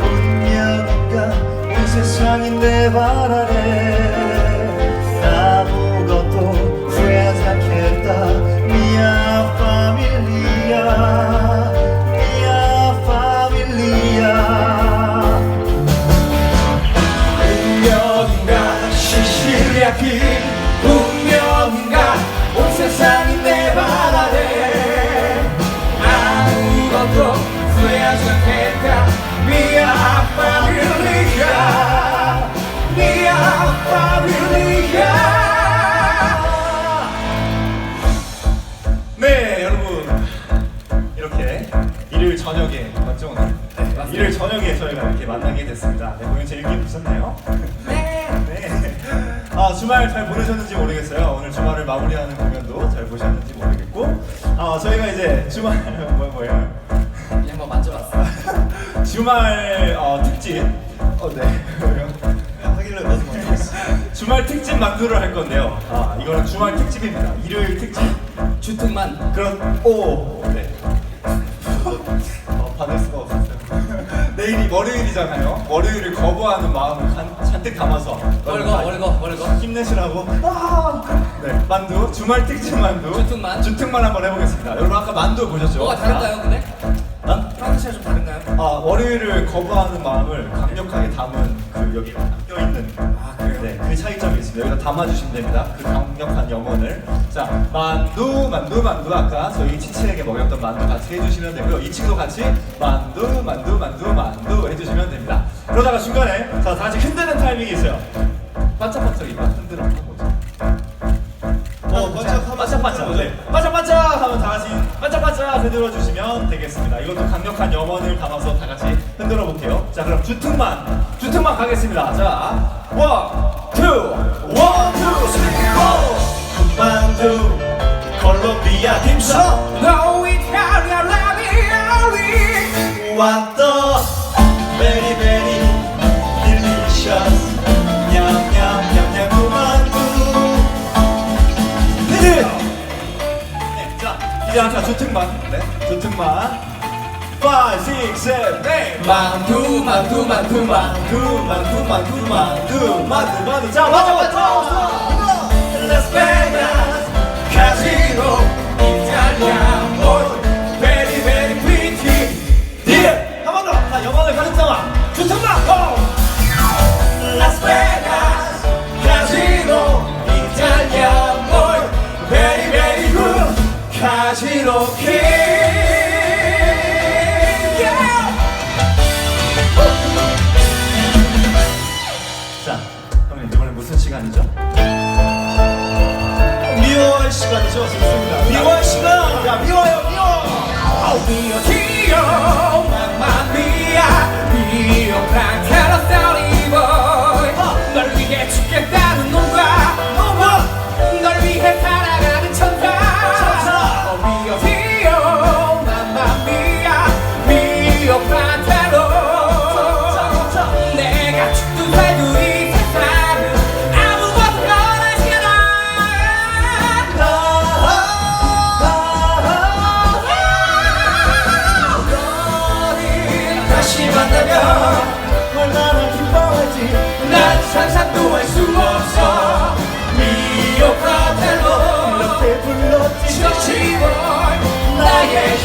운명인가 온 세상이 내 발 아래 재밌게 보셨나요? 네. 네. 아 주말 잘 보내셨는지 모르겠어요. 오늘 주말을 마무리하는 공연도 잘 보셨는지 모르겠고, 아 저희가 이제 주말 뭐 뭐예요? 그냥 한번 만져봤어. 주말 어, 특집. 어 네. 하길래 나도 만들었어. 주말 특집 만두를 할 건데요. 아 이거는 주말 특집입니다. 일요일 특집. 주특만. 그런 오 네. 내일이 월요일이잖아요. 월요일을 거부하는 마음을 간, 잔뜩 담아서 월거 월거 월거. 힘내시라고. 아! 네, 만두 주말 특집 만두. 주특만. 주특만 한번 해보겠습니다. 여러분 아까 만두 보셨죠? 뭐가 다른가요, 근데? 아? 평소에 좀 다른가요? 아 월요일을 거부하는 마음을 강력하게 담은 그 여기 껴 있는 아, 그래요? 네, 그 차이점이 있습니다. 여기다 담아주시면 됩니다. 그 강력한 영혼을. 자, 만두, 만두, 만두. 아까 저희 치치에게 먹였던 만두 같이 해주시면 되고요. 이 친구도 같이 만두, 만두, 만두, 만두 해주시면 됩니다. 그러다가 중간에 자, 다 같이 흔드는 타이밍이 있어요. 반짝반짝 이거 흔들어 뭐죠? 어, 반짝하면 반짝반짝. 네. 반짝반짝 하면 다 같이 반짝반짝 흔들어 주시면 되겠습니다. 이것도 강력한 염원을 담아서 다 같이 흔들어 볼게요. 자, 그럼 주특만, 주특만 가겠습니다. 자, 원, 투, 원, 투, 쓰리, 고! 만두, 콜롬비아 딤섬, No Italia ravioli. What the very very delicious 냠냠냠냠 만두. 네. 이제 아까 주특만. 네 주특만. 5, 6, 7, 8 만두 만두 만두 만두. 만두 만두 만두 만두 만두. 만두 자 맞아 맞아 이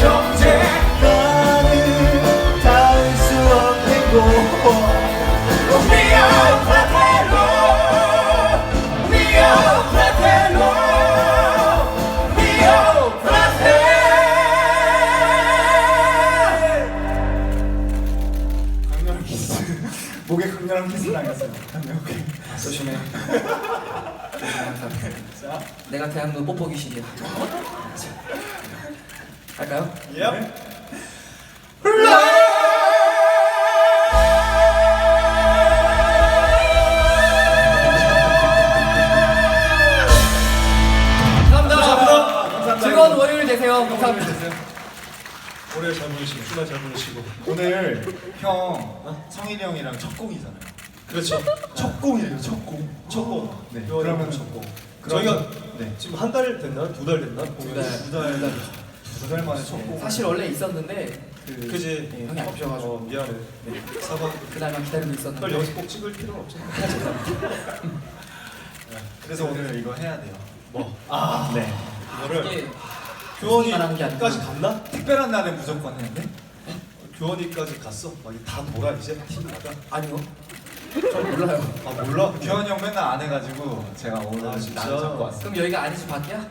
형제 나는 닿을 수 없는 곳. 미오 프라텔로 미오 프라텔로 미오 프라텔 강렬한 키스. 목에 강렬한 키스 당했어요. 오케이. 조심해 자, 내가 대학로 뽀뽀 귀신이야 할까요? 예. 감사합니다 감사합니다. 즐거운 월요일 되세요 감사합니다 올해 잘 보내시고 주말 잘 보내시고 오늘 형 어? 성일이 형이랑 첫 공이잖아요. 그렇죠. 첫 공이에요. 첫 공. 첫 공. 네. 그러면 첫 공. 저희가 네. 지금 한 달 됐나? 두 달 됐나? 공연이 달. 두달 두두달 만에 첫 곡. 사실 원래 있었는데 그 그지? 예, 형이 안 오셔가지고 어, 미안해. 사과. 그날만 기다리고 있었는데 그걸 여기서 꼭 찍을 필요는 없잖아. 그래서 오늘 이거 해야 돼요. 뭐? 아, 네. 이거를 이게 교원이까지 게 아니고. 갔나? 특별한 날에 무조건 해야 돼? 교원이까지 갔어. 막 다 돌아 이제 팀마다. 아니요 전 몰라요 아 몰라? 규현이 형 맨날 안 해가지고 제가 오늘 아, 진짜? 나를 잡고 왔어요. 그럼 여기가 아니지 밖이야?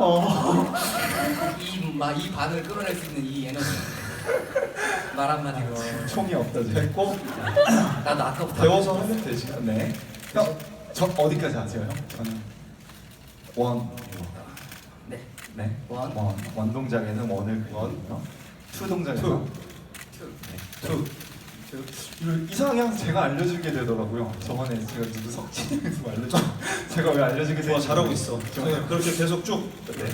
어. 이막이 반을 끌어낼 수 있는 이 에너지 말 한마디로 총이 없다 지금. 됐고 나도 아까부터 배워서 하면 되지. 네. 형, 저 어디까지 아세요, 형? 저는 원. 네 네. 원. 원. 원 동작에는 원을 원. 그리고요. 투 동작에는 투. 투. 항상 제가 알려주게 되더라고요. 저번에 제가 누구 석진에서 알려줘. 제가 왜 알려주게 좋아 되는지 잘하고 있어. 정말 네, 그렇게 계속 쭉. 네,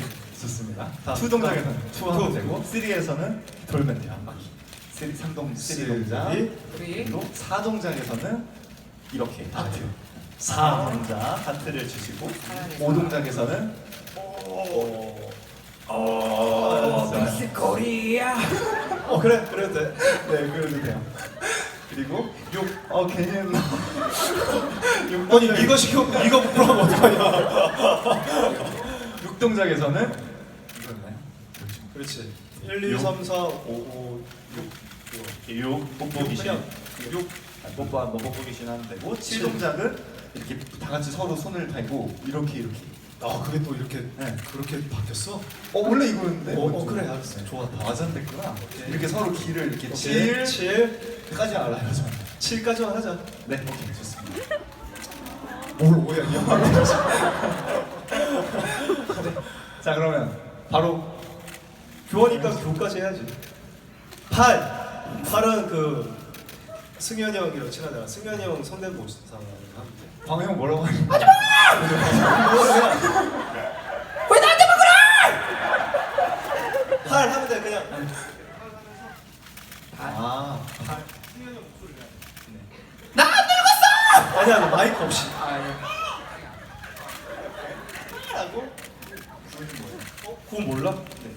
좋습니다. 다. 투 동작에서는 투 하면 투. 되고, 쓰리에서는 돌면 돼요 한 바퀴. 쓰리 삼동 쓰리 동작. 그리 그리고 사 동작에서는 이렇게 하트. 사 동작 하트를 주시고. 오 동작에서는 오. 어, 믹스 코리아 어 그래 그래도 돼. 네, 그래도 돼요. 그리고 육, 어 괜히 했나? 육 아니 이거 시켜 이거 부끄러면 어떡하냐. 육 동작에서는 이거였나요? 그렇지. 1, 2, 3, 4, 5, 5, 6. 육 뽀뽀 귀신. 그냥 6. 아, 뽀뽀 한번 뽀뽀 귀신 하면 되고, 칠 동작은 이렇게 다 같이 서로 손을 대고 이렇게 이렇게. 아 그게 또 이렇게 네. 그렇게 바뀌었어? 어 원래 이거였는데. 어, 어, 그래, 알았어. 좋아. 다 와전됐구나. 이렇게 서로 길을 이렇게 칠, 칠 7, 까지 알아요, 저는. 7까지만 하자. 네, 오케이 좋습니다. 뭘 오해하냐? 자 그러면 바로 교원이니까 교까지 해야지. 8. 8은 그 승현이 형이랑 친하잖아. 승현이 형 성대모사 하면 돼. 방금 뭐라고 하니? 왜 나한테 막8 하면 돼 그냥. 아, 승현이 형 목소리 그냥. 나안 늙었어 아니야, 너 마이크 없이. 아 예. 라고? 어? 그건 몰라? 네.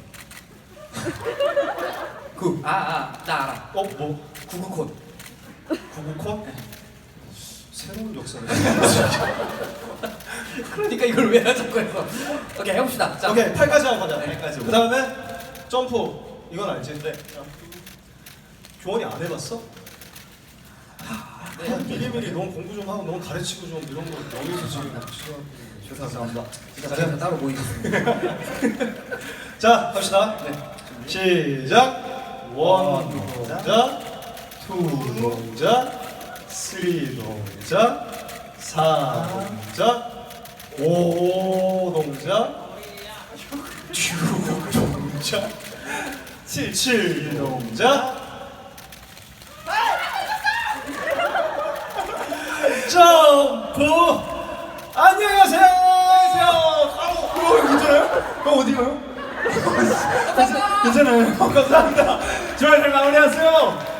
구. 아, 아, 나 알아. 어? 뭐? 구구콘. 구구콘? 새로운 역사네. 그러니까 이걸 왜 자꾸 해서. 오케이, 해봅시다. 자, 오케이, 8까지 하고 가자. 네, 8까지. 그 다음에 점프. 이건 알지? 근데 교원이 안 해봤어? 네. 미리미리 너무 공부 좀 하고 너무 가르치고 좀 이런 거 여기서 지금 죄송합니다. 제가 따로 모이겠습니다. 자 갑시다 시작 원 동작 투 동작 쓰리 동작 사 동작 오 동작 육 동작 칠 동작 점프 안녕하세요 어, 괜찮아요? 어, 어디가요? 괜찮아요. 감사합니다. 좋아요, 잘 마무리하세요.